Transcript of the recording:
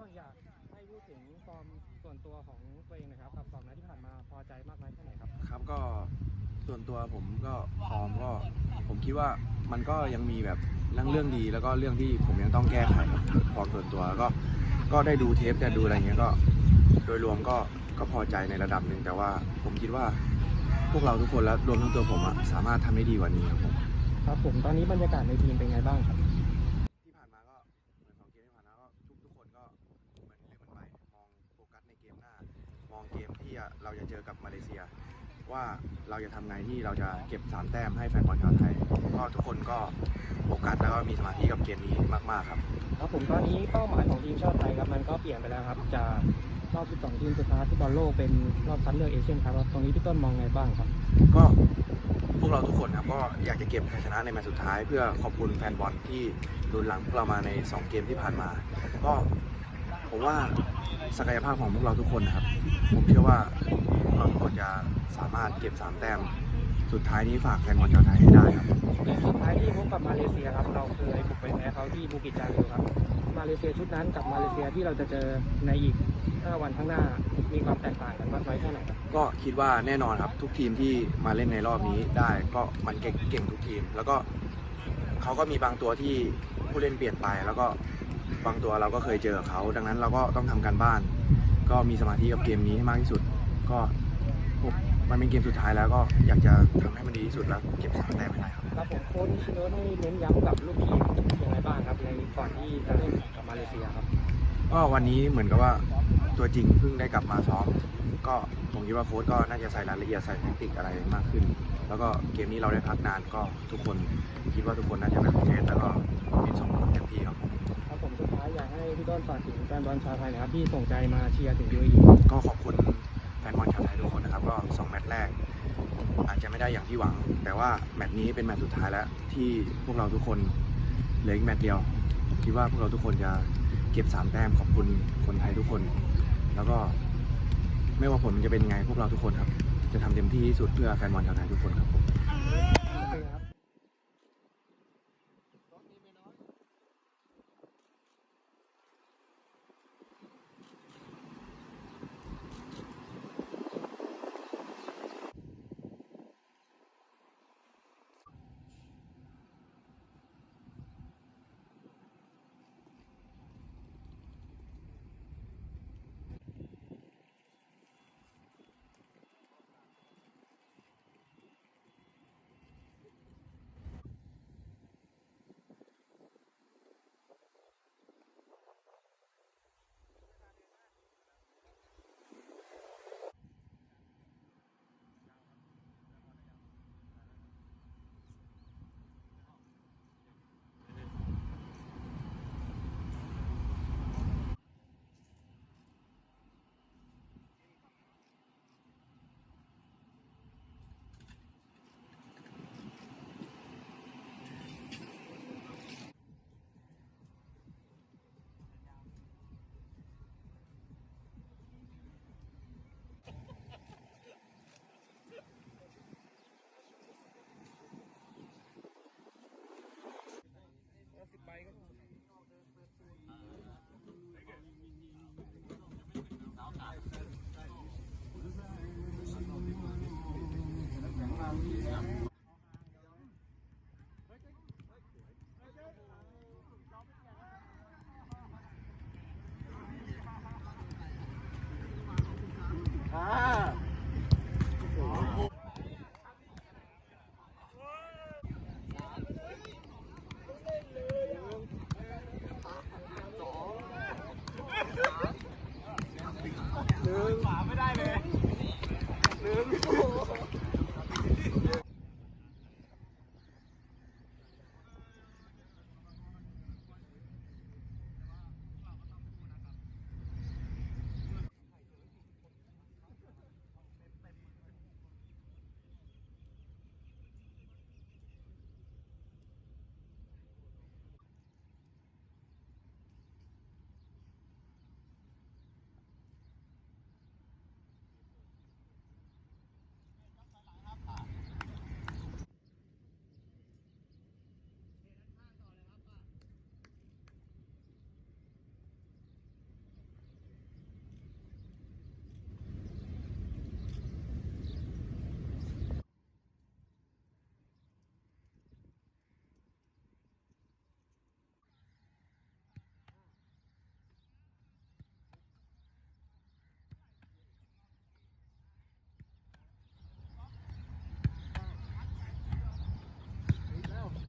ก็อยากให้พูดถึงฟอร์มส่วนตัวของตัวเองนะครับกับสองนัดที่ผ่านมาพอใจมากน้อยแค่ไหนครับ ครับก็ส่วนตัวผมก็ฟอร์มก็ ผมคิดว่ามันก็ยังมีแบบเรื่องเรื่องดีแล้วก็เรื่องที่ผมยังต้องแก้ไขครับฟอร์มส่วนตัวแล้วก็ก็ได้ดูเทปได้ดูอะไรเงี้ยก็ โดยรวมก็ก็พอใจในระดับหนึ่งแต่ว่า ผมคิดว่า พวกเราทุกคนและรวมทั้งตัวผมอะสามารถทำได้ดีกว่านี้ครับผม ครับผมตอนนี้บรรยากาศในทีมเป็นไงบ้างครับ มองเกมที่เราจะเจอกับมาเลเซีย ว่าเราจะทำไงที่เราจะเก็บสามแต้มให้แฟนบอลชาวไทยก็ทุกคนก็โฟกัสแล้วก็มีสมาธิกับเกมนี้มากๆครับ ครับผมตอนนี้เป้าหมายของทีมชาติไทยครับมันก็เปลี่ยนไปแล้วครับจากรอบ 12 ทีมสุดท้ายที่บอลโลกเป็นรอบคัดเลือกเอเชียนครับตรงนี้พี่ต้นมองไงบ้างครับ ก็พวกเราทุกคนครับก็อยากจะเก็บชัยชนะในแมตช์สุดท้าย เพื่อขอบคุณแฟนบอลที่ดุนหลังพวกเรามาใน 2 เกมที่ผ่านมา ก็ ผมว่าศักยภาพของพวกเราทุกคนนะครับ ผมเชื่อว่าพวกเราทุกคนจะสามารถเก็บ 3 แต้ม สุดท้ายนี้ฝากแฟนบอลชาวไทยให้ได้ครับเกมสุดท้ายที่พบกับมาเลเซียครับ เราเคยบุกไปแพ้เขาที่บูกิจจาริวครับ มาเลเซียชุดนั้นกับมาเลเซียที่เราจะเจอในอีก 5 วันข้างหน้า มีความแตกต่างกันมากน้อยแค่ไหนครับ ก็คิดว่าแน่นอนครับ ทุกทีมที่มาเล่นในรอบนี้ได้ก็มันเก่งเก่งทุกทีม แล้วก็เขาก็มีบางตัวที่ผู้เล่นเปลี่ยนไปแล้วก็ บางตัวเราก็เคยเจอกับเขา ดังนั้นเราก็ต้องทำการบ้าน ก็มีสมาธิกับเกมนี้ให้มากที่สุด ก็ผมมันเป็นเกมสุดท้ายแล้วก็อยากจะทำให้มันดีที่สุดแล้วเก็บสามแต้มให้ได้ครับครับผมโค้ชนิชิโนะได้เน้นย้ำกับลูกทีมยังไงบ้างครับในก่อนที่จะเล่นกับมาเลเซียครับก็วันนี้เหมือนกับว่าตัวจริงเพิ่งได้กลับมาซ้อมก็ผมคิดว่าโค้ชก็น่าจะใส่รายละเอียดใส่แทคติกอะไรมากขึ้น แล้วก็เกมนี้เราได้พักนานก็ทุกคนคิดว่าทุกคนน่าจะแบบเทสแล้วก็ฟิตสมบูรณ์เต็มที่ครับครับ ผมสุดท้ายอยากให้พี่ต้นฝากถึงแฟนบอลชาวไทยนะครับที่ส่งใจมาเชียร์ถึงยูเอก็ขอบคุณแฟนบอลชาวไทยทุกคนนะครับก็สองแมตช์แรก อาจจะไม่ได้อย่างที่หวัง แต่ว่าแมตช์นี้เป็นแมตช์สุดท้ายแล้ว ที่พวกเราทุกคนเหลืออีกแมตช์เดียวผมคิดว่าพวกเราทุกคนจะเก็บสามแต้มขอบคุณคนไทยทุกคน แล้วก็ ไม่ว่าผลมันจะเป็นไงพวกเราทุกคนครับ จะทำเต็มที่ที่สุดเพื่อแฟนบอลชาวไทยทุกคนครับผม Um, yeah.